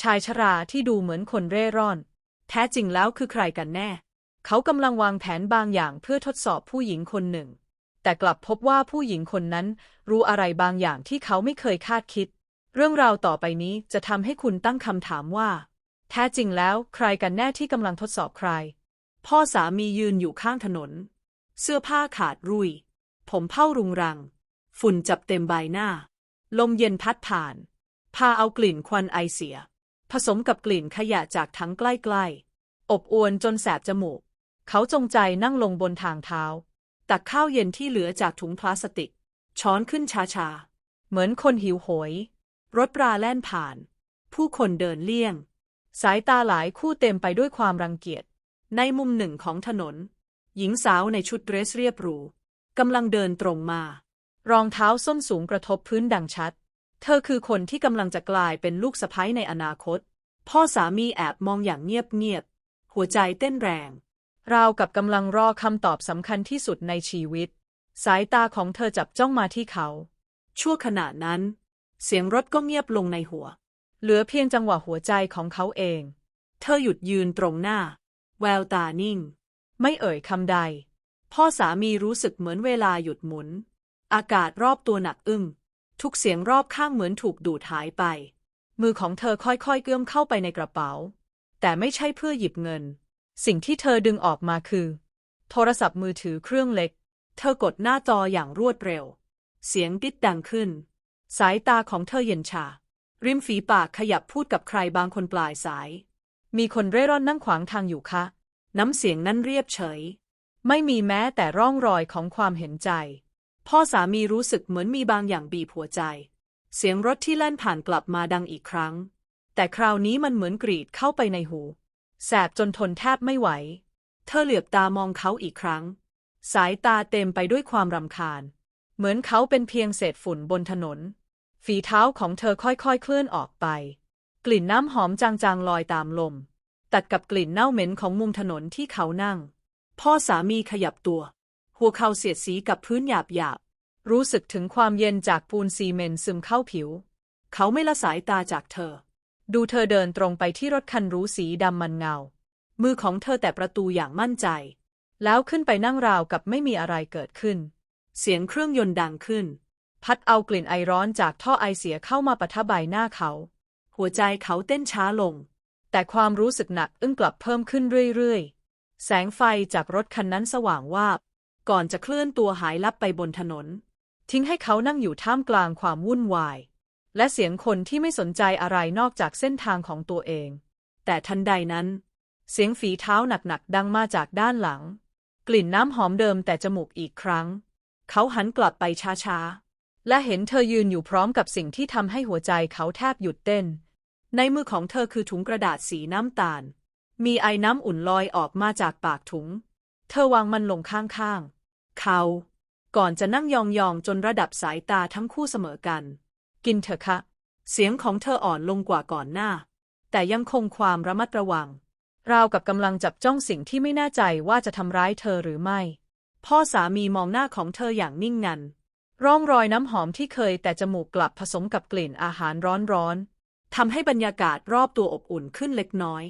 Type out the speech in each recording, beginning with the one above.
ชายชราที่ดูเหมือนคนเร่ร่อน แท้จริงแล้วคือใครกันแน่ เขากำลังวางแผนบางอย่างเพื่อทดสอบผู้หญิงคนหนึ่ง แต่กลับพบว่าผู้หญิงคนนั้นรู้อะไรบางอย่างที่เขาไม่เคยคาดคิด เรื่องราวต่อไปนี้จะทำให้คุณตั้งคำถามว่า แท้จริงแล้วใครกันแน่ที่กำลังทดสอบใคร พ่อสามียืนอยู่ข้างถนน เสื้อผ้าขาดรุ่ยผมเผ้ารุงรัง ฝุ่นจับเต็มใบหน้า ลมเย็นพัดผ่าน พาเอากลิ่นควันไอเสีย ผสมกับกลิ่นขยะจากทั้งใกล้ๆ อบอวนจนแสบจมูก เขาจงใจนั่งลงบนทางเท้า ตักข้าวเย็นที่เหลือจากถุงพลาสติก ช้อนขึ้นช้าๆ เหมือนคนหิวโหย รถราแล่นผ่าน ผู้คนเดินเลี่ยง สายตาหลายคู่เต็มไปด้วยความรังเกียจ ในมุมหนึ่งของถนน หญิงสาวในชุดเดรสเรียบหรูกำลังเดินตรงมา รองเท้าส้นสูงกระทบพื้นดังชัด เธอคือคนที่กำลังจะกลายเป็นลูกสะใภ้ในอนาคต พ่อสามีแอบมองอย่างเงียบๆ หัวใจเต้นแรง ราวกับกำลังรอคำตอบสำคัญที่สุดในชีวิต สายตาของเธอจับจ้องมาที่เขา ชั่วขณะนั้น เสียงรถก็เงียบลงในหัว เหลือเพียงจังหวะหัวใจของเขาเอง เธอหยุดยืนตรงหน้า แววตานิ่ง ไม่เอ่ยคำใด พ่อสามีรู้สึกเหมือนเวลาหยุดหมุน อากาศรอบตัวหนักอึ้ง ทุกเสียงรอบข้างเหมือนถูกดูดหายไป มือของเธอค่อยๆเกื้อมเข้าไปในกระเป๋า แต่ไม่ใช่เพื่อหยิบเงิน สิ่งที่เธอดึงออกมาคือ โทรศัพท์มือถือเครื่องเล็ก เธอกดหน้าจออย่างรวดเร็ว เสียงติดดังขึ้น สายตาของเธอเย็นชา ริมฝีปากขยับพูดกับใครบางคนปลายสาย มีคนเร่ร่อนนั่งขวางทางอยู่คะ น้ำเสียงนั้นเรียบเฉย ไม่มีแม้แต่ร่องรอยของความเห็นใจ พ่อสามีรู้สึกเหมือนมีบางอย่างบีบหัวใจ เสียงรถที่แล่นผ่านกลับมาดังอีกครั้ง แต่คราวนี้มันเหมือนกรีดเข้าไปในหู แสบจนทนแทบไม่ไหว เธอเหลือบตามองเขาอีกครั้ง สายตาเต็มไปด้วยความรำคาญ เหมือนเขาเป็นเพียงเศษฝุ่นบนถนน ฝีเท้าของเธอค่อยๆ เคลื่อนออกไป กลิ่นน้ำหอมจางๆลอยตามลม ตัดกับกลิ่นเน่าเหม็นของมุมถนนที่เขานั่ง พ่อสามีขยับตัว หัวเข่าเสียดสีกับพื้นหยาบๆรู้สึกถึงความเย็นจากปูนซีเมนต์ซึมเข้าผิว เขาไม่ละสายตาจากเธอ ดูเธอเดินตรงไปที่รถคันรู้สีดำมันเงา มือของเธอแต่ประตูอย่างมั่นใจ แล้วขึ้นไปนั่งราวกับไม่มีอะไรเกิดขึ้น เสียงเครื่องยนต์ดังขึ้น พัดเอากลิ่นไอร้อนจากท่อไอเสียเข้ามาปะทะใบหน้าเขา หัวใจเขาเต้นช้าลง แต่ความรู้สึกหนักอึ้งกลับเพิ่มขึ้นเรื่อยๆ แสงไฟจากรถคันนั้นสว่างวาบ ก่อนจะเคลื่อนตัวหายลับไปบนถนน ทิ้งให้เขานั่งอยู่ท่ามกลางความวุ่นวาย และเสียงคนที่ไม่สนใจอะไรนอกจากเส้นทางของตัวเอง แต่ทันใดนั้น เสียงฝีเท้าหนักๆดังมาจากด้านหลัง กลิ่นน้ำหอมเดิมแต่จมูกอีกครั้ง เขาหันกลับไปช้าๆ และเห็นเธอยืนอยู่พร้อมกับสิ่งที่ทำให้หัวใจเขาแทบหยุดเต้น ในมือของเธอคือถุงกระดาษสีน้ำตาล มีไอ้น้ำอุ่นลอยออกมาจากปากถุง เธอวางมันลงข้างๆ เขา ก่อนจะนั่งยองๆจนระดับสายตาทั้งคู่เสมอกัน กินเถอะคะ เสียงของเธออ่อนลงกว่าก่อนหน้า แต่ยังคงความระมัดระวัง ราวกับกำลังจับจ้องสิ่งที่ไม่แน่ใจว่าจะทำร้ายเธอหรือไม่ พ่อสามีมองหน้าของเธออย่างนิ่งงัน ร่องรอยน้ำหอมที่เคยแต่จมูกกลับผสมกับกลิ่นอาหารร้อนๆทำให้บรรยากาศรอบตัวอบอุ่นขึ้นเล็กน้อย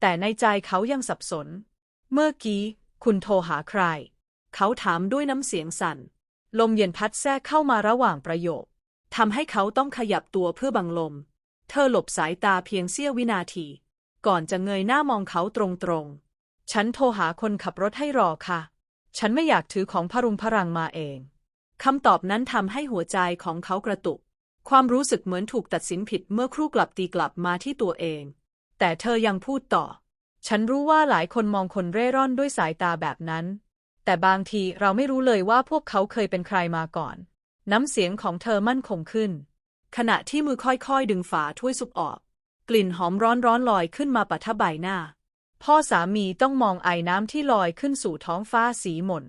แต่ในใจเขายังสับสน เมื่อกี้ คุณโทรหาใคร เขาถามด้วยน้ำเสียงสั่น ลมเย็นพัดแทรกเข้ามาระหว่างประโยคทำให้เขาต้องขยับตัวเพื่อบังลม เธอหลบสายตาเพียงเสี้ยววินาที ก่อนจะเงยหน้ามองเขาตรงๆ ฉันโทรหาคนขับรถให้รอค่ะ ฉันไม่อยากถือของพรุงพรังมาเอง คำตอบนั้นทำให้หัวใจของเขากระตุก ความรู้สึกเหมือนถูกตัดสินผิดเมื่อครู่กลับตีกลับมาที่ตัวเอง แต่เธอยังพูดต่อ ฉันรู้ว่าหลายคนมองคนเร่ร่อนด้วยสายตาแบบนั้น แต่บางทีเราไม่รู้เลยว่าพวกเขาเคยเป็นใครมาก่อน น้ำเสียงของเธอมั่นคงขึ้น ขณะที่มือค่อยๆ ดึงฝาถ้วยซุปออก กลิ่นหอมร้อนๆลอยขึ้นมาปะทะใบหน้า พ่อสามีต้องมองไอ้น้ำที่ลอยขึ้นสู่ท้องฟ้าสีหม่น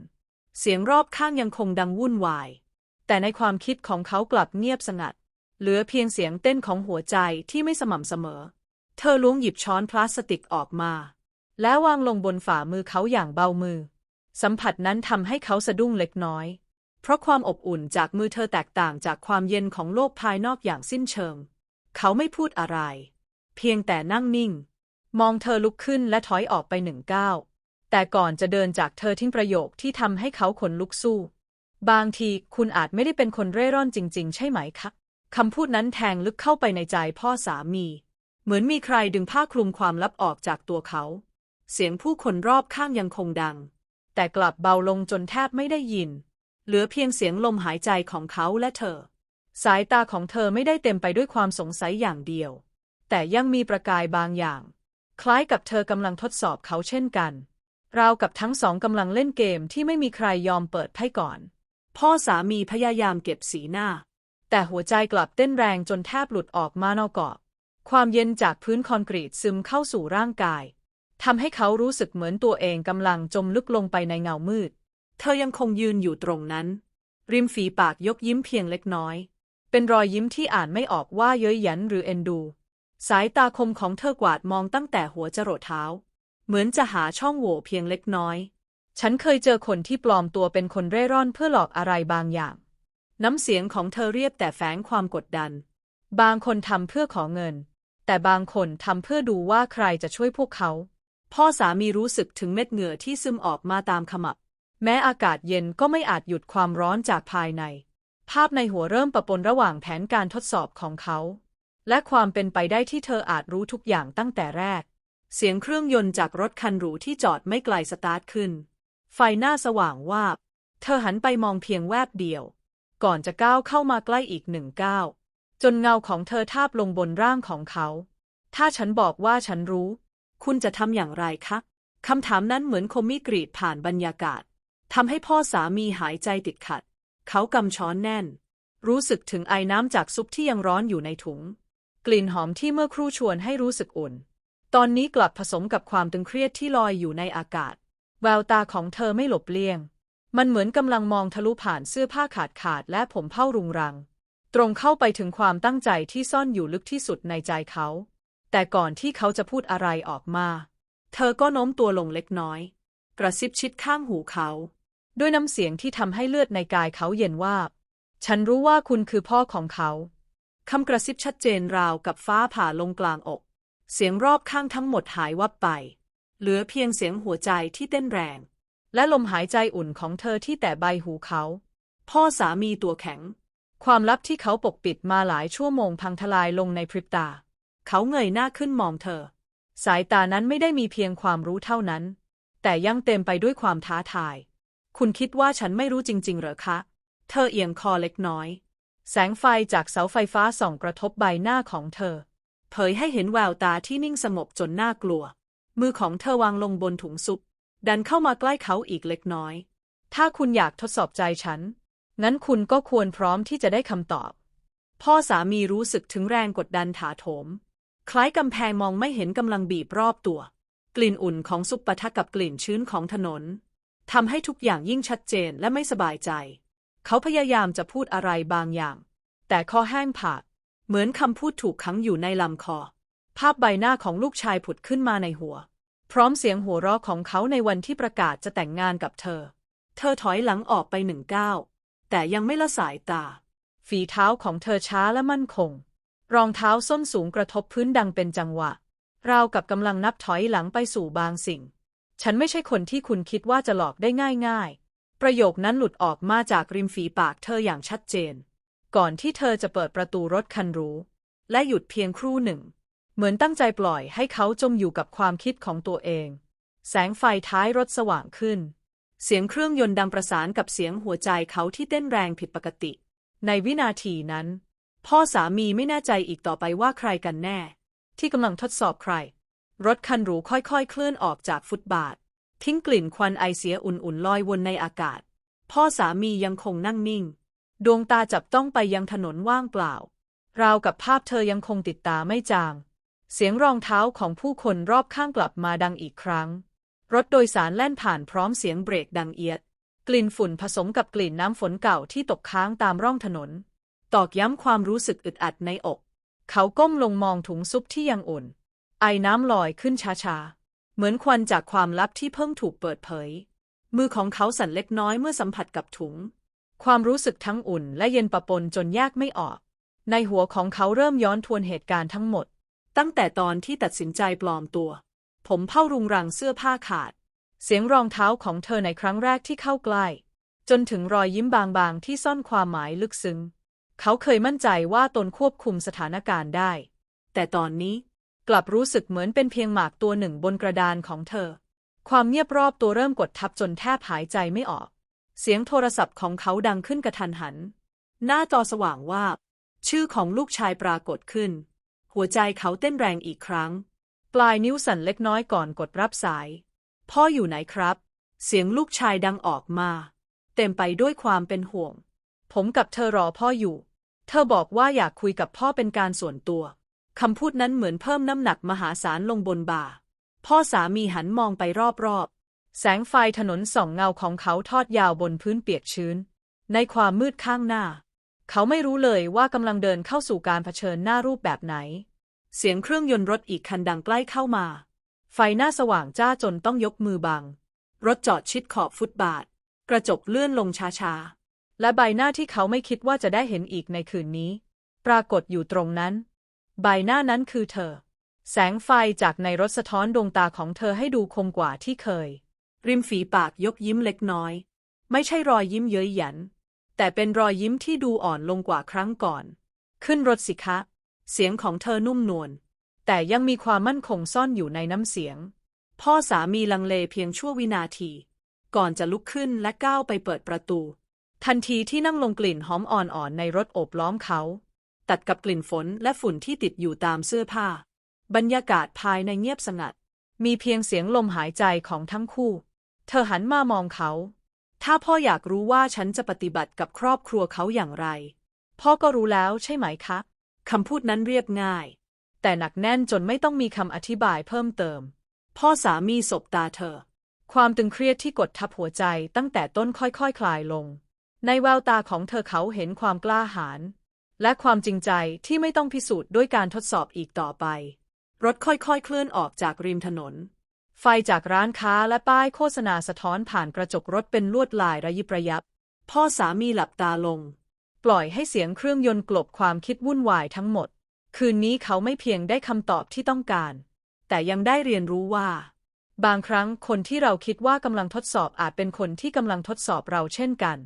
เสียงรอบข้างยังคงดังวุ่นวาย แต่ในความคิดของเขากลับเงียบสงัด เหลือเพียงเสียงเต้นของหัวใจที่ไม่สม่ำเสมอ เธอล้วงหยิบช้อนพลาสติกออกมา แล้ววางลงบนฝ่ามือเขาอย่างเบามือ สัมผัสนั้นทำให้เขาสะดุ้งเล็กน้อย เพราะความอบอุ่นจากมือเธอแตกต่างจากความเย็นของโลกภายนอกอย่างสิ้นเชิง เขาไม่พูดอะไร เพียงแต่นั่งนิ่ง มองเธอลุกขึ้นและถอยออกไปหนึ่งก้าวแต่ก่อนจะเดินจากเธอทิ้งประโยคที่ทำให้เขาขนลุกสู้ บางทีคุณอาจไม่ได้เป็นคนเร่ร่อนจริง ๆ ใช่ไหมคะคำพูดนั้นแทงลึกเข้าไปในใจพ่อสามี เหมือนมีใครดึงผ้าคลุมความลับออกจากตัวเขา เสียงผู้คนรอบข้างยังคงดัง แต่กลับเบาลงจนแทบไม่ได้ยิน เหลือเพียงเสียงลมหายใจของเขาและเธอ สายตาของเธอไม่ได้เต็มไปด้วยความสงสัยอย่างเดียว แต่ยังมีประกายบางอย่าง คล้ายกับเธอกำลังทดสอบเขาเช่นกันราวกับทั้งสองกำลังเล่นเกมที่ไม่มีใครยอมเปิดไพ่ก่อน พ่อสามีพยายามเก็บสีหน้า แต่หัวใจกลับเต้นแรงจนแทบหลุดออกมานอกกอบความเย็นจากพื้นคอนกรีตซึมเข้าสู่ร่างกาย ทำให้เขารู้สึกเหมือนตัวเองกำลังจมลึกลงไปในเงามืด เธอยังคงยืนอยู่ตรงนั้น ริมฝีปากยกยิ้มเพียงเล็กน้อย เป็นรอยยิ้มที่อ่านไม่ออกว่าเย้ยหยันหรือเอ็นดู สายตาคมของเธอกวาดมองตั้งแต่หัวจรดเท้า เหมือนจะหาช่องโหว่เพียงเล็กน้อย ฉันเคยเจอคนที่ปลอมตัวเป็นคนเร่ร่อนเพื่อหลอกอะไรบางอย่าง น้ำเสียงของเธอเรียบแต่แฝงความกดดัน บางคนทำเพื่อขอเงิน แต่บางคนทำเพื่อดูว่าใครจะช่วยพวกเขา พ่อสามีรู้สึกถึงเม็ดเหงื่อที่ซึมออกมาตามขมับ แม้อากาศเย็นก็ไม่อาจหยุดความร้อนจากภายใน ภาพในหัวเริ่มประปนระหว่างแผนการทดสอบของเขา และความเป็นไปได้ที่เธออาจรู้ทุกอย่างตั้งแต่แรก เสียงเครื่องยนต์จากรถคันหรูที่จอดไม่ไกลสตาร์ทขึ้น ไฟหน้าสว่างวาบ เธอหันไปมองเพียงแวบเดียว ก่อนจะก้าวเข้ามาใกล้อีกหนึ่งก้าวจนเงาของเธอทาบลงบนร่างของเขา ถ้าฉันบอกว่าฉันรู้ คุณจะทำอย่างไรคะคำถามนั้นเหมือนคมมีดกรีดผ่านบรรยากาศทำให้พ่อสามีหายใจติดขัด เขากำช้อนแน่น รู้สึกถึงไอน้ำจากซุปที่ยังร้อนอยู่ในถุง กลิ่นหอมที่เมื่อครู่ชวนให้รู้สึกอุ่น ตอนนี้กลับผสมกับความตึงเครียดที่ลอยอยู่ในอากาศ แววตาของเธอไม่หลบเลี่ยง มันเหมือนกำลังมองทะลุผ่านเสื้อผ้าขาดขาดและผมเผ้ารุงรัง ตรงเข้าไปถึงความตั้งใจที่ซ่อนอยู่ลึกที่สุดในใจเขา แต่ก่อนที่เขาจะพูดอะไรออกมา เธอก็โน้มตัวลงเล็กน้อย กระซิบชิดข้างหูเขา ด้วยน้ำเสียงที่ทำให้เลือดในกายเขาเย็นวาบฉันรู้ว่าคุณคือพ่อของเขาคำกระซิบชัดเจนราวกับฟ้าผ่าลงกลางอก เสียงรอบข้างทั้งหมดหายวับไป เหลือเพียงเสียงหัวใจที่เต้นแรง และลมหายใจอุ่นของเธอที่แต่ใบหูเขา พ่อสามีตัวแข็ง ความลับที่เขาปกปิดมาหลายชั่วโมงพังทลายลงในพริบตา เขาเงยหน้าขึ้นมองเธอ สายตานั้นไม่ได้มีเพียงความรู้เท่านั้น แต่ยังเต็มไปด้วยความท้าทาย คุณคิดว่าฉันไม่รู้จริง ๆ เหรอคะ เธอเอียงคอเล็กน้อย แสงไฟจากเสาไฟฟ้าส่องกระทบใบหน้าของเธอ เผยให้เห็นแววตาที่นิ่งสงบจนน่ากลัว มือของเธอวางลงบนถุงซุป ดันเข้ามาใกล้เขาอีกเล็กน้อย ถ้าคุณอยากทดสอบใจฉัน งั้นคุณก็ควรพร้อมที่จะได้คำตอบ พ่อสามีรู้สึกถึงแรงกดดันถาโถม คล้ายกำแพงมองไม่เห็นกำลังบีบรอบตัว กลิ่นอุ่นของซุปปะทะกับกลิ่นชื้นของถนนทำให้ทุกอย่างยิ่งชัดเจนและไม่สบายใจ เขาพยายามจะพูดอะไรบางอย่าง แต่คอแห้งผาก เหมือนคำพูดถูกขังอยู่ในลำคอ ภาพใบหน้าของลูกชายผุดขึ้นมาในหัว พร้อมเสียงหัวเราะของเขาในวันที่ประกาศจะแต่งงานกับเธอ เธอถอยหลังออกไปหนึ่งก้าวแต่ยังไม่ละสายตา ฝีเท้าของเธอช้าและมั่นคง รองเท้าส้นสูงกระทบพื้นดังเป็นจังหวะ ราวกับกำลังนับถอยหลังไปสู่บางสิ่ง ฉันไม่ใช่คนที่คุณคิดว่าจะหลอกได้ง่ายๆ ประโยคนั้นหลุดออกมาจากริมฝีปากเธออย่างชัดเจน ก่อนที่เธอจะเปิดประตูรถคันหรูและหยุดเพียงครู่หนึ่ง เหมือนตั้งใจปล่อยให้เขาจมอยู่กับความคิดของตัวเอง แสงไฟท้ายรถสว่างขึ้น เสียงเครื่องยนต์ดังประสานกับเสียงหัวใจเขาที่เต้นแรงผิดปกติ ในวินาทีนั้น พ่อสามีไม่แน่ใจอีกต่อไปว่าใครกันแน่ ที่กำลังทดสอบใคร รถคันหรูค่อยๆ เคลื่อนออกจากฟุตบาท ทิ้งกลิ่นควันไอเสียอุ่นๆลอยวนในอากาศ พ่อสามียังคงนั่งนิ่ง ดวงตาจับต้องไปยังถนนว่างเปล่า ราวกับภาพเธอยังคงติดตาไม่จาง เสียงรองเท้าของผู้คนรอบข้างกลับมาดังอีกครั้ง รถโดยสารแล่นผ่านพร้อมเสียงเบรกดังเอียด กลิ่นฝุ่นผสมกับกลิ่นน้ำฝนเก่าที่ตกค้างตามร่องถนน ตอกย้ำความรู้สึกอึดอัดในอก เขาก้มลงมองถุงซุปที่ยังอุ่น ไอน้ำลอยขึ้นช้าๆ เหมือนควันจากความลับที่เพิ่งถูกเปิดเผย มือของเขาสั่นเล็กน้อยเมื่อสัมผัสกับถุง ความรู้สึกทั้งอุ่นและเย็นปะปนจนแยกไม่ออก ในหัวของเขาเริ่มย้อนทวนเหตุการณ์ทั้งหมด ตั้งแต่ตอนที่ตัดสินใจปลอมตัว ผมเผ้ารุงรังเสื้อผ้าขาด เสียงรองเท้าของเธอในครั้งแรกที่เข้าใกล้ จนถึงรอยยิ้มบางๆที่ซ่อนความหมายลึกซึ้ง เขาเคยมั่นใจว่าตนควบคุมสถานการณ์ได้ แต่ตอนนี้กลับรู้สึกเหมือนเป็นเพียงหมากตัวหนึ่งบนกระดานของเธอ ความเงียบรอบตัวเริ่มกดทับจนแทบหายใจไม่ออก เสียงโทรศัพท์ของเขาดังขึ้นกระทันหัน หน้าจอสว่างว่า ชื่อของลูกชายปรากฏขึ้น หัวใจเขาเต้นแรงอีกครั้ง ปลายนิ้วสั่นเล็กน้อยก่อนกดรับสาย พ่ออยู่ไหนครับ เสียงลูกชายดังออกมา เต็มไปด้วยความเป็นห่วง ผมกับเธอรอพ่ออยู่ เธอบอกว่าอยากคุยกับพ่อเป็นการส่วนตัว คำพูดนั้นเหมือนเพิ่มน้ำหนักมหาศาลลงบนบ่า พ่อสามีหันมองไปรอบๆ แสงไฟถนนส่องเงาของเขาทอดยาวบนพื้นเปียกชื้น ในความมืดข้างหน้า เขาไม่รู้เลยว่ากำลังเดินเข้าสู่การเผชิญหน้ารูปแบบไหน เสียงเครื่องยนต์รถอีกคันดังใกล้เข้ามา ไฟหน้าสว่างจ้าจนต้องยกมือบัง รถจอดชิดขอบฟุตบาท กระจกเลื่อนลงช้าๆ และใบหน้าที่เขาไม่คิดว่าจะได้เห็นอีกในคืนนี้ ปรากฏอยู่ตรงนั้น ใบหน้านั้นคือเธอ แสงไฟจากในรถสะท้อนดวงตาของเธอให้ดูคมกว่าที่เคย ริมฝีปากยกยิ้มเล็กน้อย ไม่ใช่รอยยิ้มเย้ยหยัน แต่เป็นรอยยิ้มที่ดูอ่อนลงกว่าครั้งก่อน ขึ้นรถสิคะ เสียงของเธอนุ่มนวลแต่ยังมีความมั่นคงซ่อนอยู่ในน้ำเสียง พ่อสามีลังเลเพียงชั่ววินาที ก่อนจะลุกขึ้นและก้าวไปเปิดประตู ทันทีที่นั่งลงกลิ่นหอมอ่อนๆในรถโอบล้อมเขา ตัดกับกลิ่นฝนและฝุ่นที่ติดอยู่ตามเสื้อผ้า บรรยากาศภายในเงียบสงัด มีเพียงเสียงลมหายใจของทั้งคู่ เธอหันมามองเขา ถ้าพ่ออยากรู้ว่าฉันจะปฏิบัติกับครอบครัวเขาอย่างไร พ่อก็รู้แล้วใช่ไหมคะ คำพูดนั้นเรียบง่าย แต่หนักแน่นจนไม่ต้องมีคำอธิบายเพิ่มเติม พ่อสามีสบตาเธอ ความตึงเครียดที่กดทับหัวใจตั้งแต่ต้นค่อยๆคคลายลง ในแววตาของเธอเขาเห็นความกล้าหาญและความจริงใจที่ไม่ต้องพิสูจน์ด้วยการทดสอบอีกต่อไป รถค่อยๆ เคลื่อนออกจากริมถนน ไฟจากร้านค้าและป้ายโฆษณาสะท้อนผ่านกระจกรถเป็นลวดลายระยิบระยับ พ่อสามีหลับตาลง ปล่อยให้เสียงเครื่องยนต์กลบความคิดวุ่นวายทั้งหมด คืนนี้เขาไม่เพียงได้คำตอบที่ต้องการ แต่ยังได้เรียนรู้ว่า บางครั้งคนที่เราคิดว่ากำลังทดสอบอาจเป็นคนที่กำลังทดสอบเราเช่นกัน